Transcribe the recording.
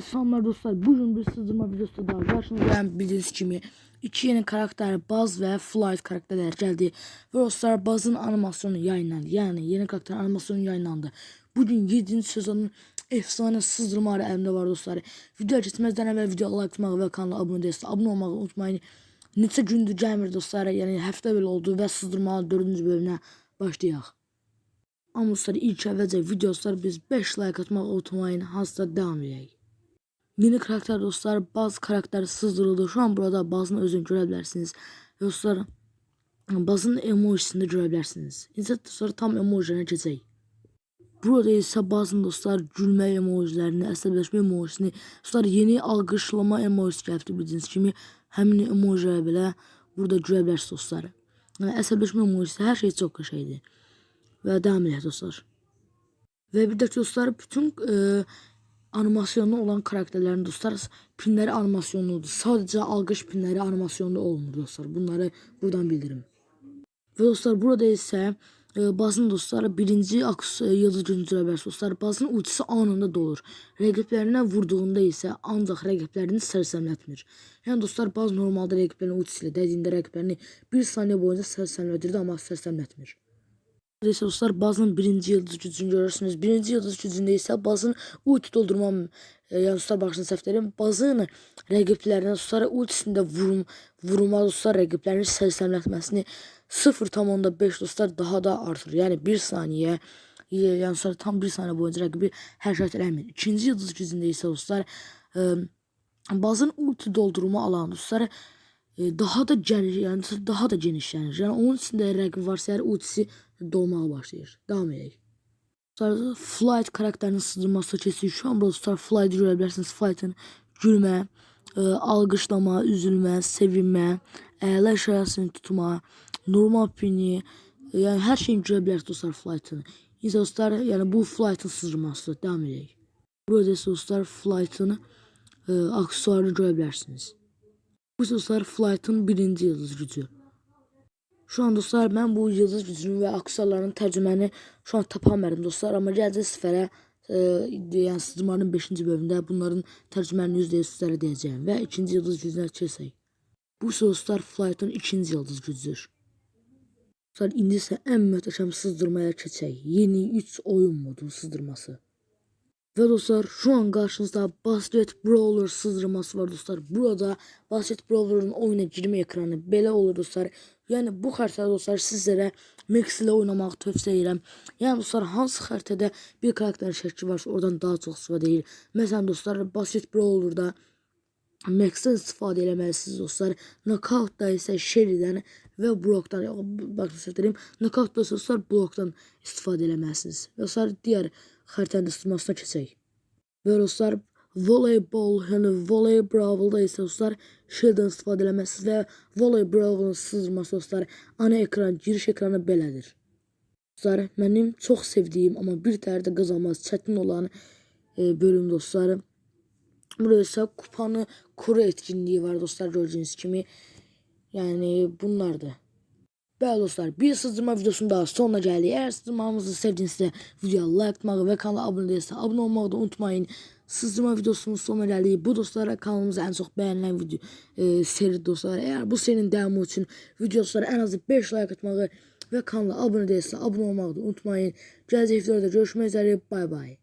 Selamlar dostlar. Bugün bir sızdırma videosu daha karşınızdayım. Bildiğiniz gibi iki yeni karakter Buzz ve Flight karakterler geldi. Ve dostlar Buzz'ın animasyonu yayınlandı. Yani yeni karakter animasyonu yayınlandı. Bugün 7. sezonun efsane sızdırmaları elimde var dostlar. Video geçmezden evvel video like atmayı ve kanala abone değilse abone olmayı unutmayın. Neçə gündür gəlmir dostlar. Yəni həftə belə oldu və sızdırmalı 4-cü bölümünə başlayaq. Amma dostlar ilk əvvəlcə videolar biz 5 like atmağı unutmayın. Hansısa devam edək. Yeni karakter dostlar bazı karakter sızdırıldı. Şu an burada bazını özünü görebilirsiniz. Dostlar bazının emojisini görebilirsiniz. İnsan dostlar tam emojilerine geçecek. Burada ise bazı dostlar gülme emojilerini, əsəbləşmə emojisini, dostlar yeni alqışlama emojisi gəldi bildiyiniz kimi. Həmin emojiləri belə burada görə dostlar. Yəni əsəbləşmə emojisi hər şey çox qəşəngdir. Və devam edək dostlar. Ve bir de dostlar bütün e, animasyonlu olan karakterlerin dostlar pinleri animasyonludur. Sadece algış pinleri animasyonlu olmur dostlar. Bunları buradan bildirim. Ve dostlar burada ise e, bazı dostlar birinci akus e, yıldız güncülə dostlar. Bazının ultisi anında dolur. Rəqiblərinə vurduğunda isə ancaq rəqiblərini sərsəmlətmir. Yəni dostlar bazı normalda rəqiblərin ultisiyle dədiyində rəqiblərini bir saniye boyunca sərsəmlədirdi amma sərsəmlətmir. Neyse dostlar bazının birinci yıldız gücünü görürsünüz. Birinci yıldız gücünde ise bazın ulti doldurma e, yani dostlar başını səhv Bazın rəqiblərinə dostlar ultisində vurum, vurma dostlar rəqiblərin sərsəmlətməsini 0.5 dostlar daha da artır. Yani bir saniye e, yani sonra tam bir saniye boyunca rəqibi hərəkət eləmir. İkinci yıldız gücündə isə dostlar e, bazın ulti doldurma alan dostlar e, daha da geniş yani daha da genişlənir. Yəni onun içində rəqib varsa əgər ultisi dolmağa başlayır. Devam edək. Sonra Flight karakterinin sızdırması kesiyor. Şu an burada Star Flight'ı görebilirsiniz. Flight'ın gülmə, e, alqışlama, üzülmə, sevinmə, ələ şərəsini tutma, normal pini, e, yəni hər şeyi görə bilərsiniz dostlar Flight'ın. İnsə dostlar, yəni bu Flight'ın sızdırması. Devam edək. Burada isə dostlar Flight'ın e, aksesuarını görə bilərsiniz. Bu dostlar Flight'ın birinci yıldız gücü. Şu an dostlar ben bu yıldız gücünün ve aksesuarların tərcüməni şu an tapamıyorum dostlar. Amma gələcək səfərə e, yəni sızdırmanın 5-ci bölümündə bunların tərcüməni %100 sizlərə deyəcəyim və ikinci yıldız gücünə keçsək. Bu ise dostlar Flight'ın ikinci yıldız gücüdür. Dostlar indi isə ən möhtəşəm sızdırmaya keçək. Yeni 3 oyun modu sızdırması. Ve dostlar şu an karşınızda Basket Brawler sızdırması var dostlar. Burada Basket Brawler'ın oyuna girme ekranı belə olur dostlar. Yani bu xəritədə dostlar sizlərə Max ilə oynamaq tövsiyə edirəm. Yəni dostlar hansı xəritədə bir karakter şəkli varsa oradan daha çox istifadə edir. Məsələn dostlar Basket Brawler'da Max'dən istifadə eləməlisiniz dostlar. Knockout'da isə Shelly'dən və Brock'dan, bakın söyleyeyim. Knockout'da isə dostlar Brock'dan istifadə eləməlisiniz. Dostlar diğer xəritənin ısıtmasına keçək. Və dostlar voleybol, yəni voley brawlda isə dostlar şeydən istifadə eləməsiniz və voley sızdırması dostlar ana ekran, giriş ekranı belədir. Dostlar, mənim çox sevdiyim, amma bir tərdə qazanmaz çətin olan e, bölüm dostlar. Burada isə kupanı kuru etkinliği var dostlar gördüğünüz kimi. Yani bunlardır. Bəli dostlar, bir sızdırma videosunun daha sonuna gəldik. Əgər sızdırmamızı sevdinizsə, videoya like atmağı və kanala abunə değilsə, abunə olmağı da unutmayın. Sızdırma videosunun sonuna gəldik. Bu dostlar kanalımızda ən çox bəyənilən video e, seri dostlar. Əgər bu serinin devamı üçün videolara ən azı 5 like atmağı və kanala abunə değilsə, abunə olmağı da unutmayın. Gələcək videoda görüşmək üzere. Bay bay.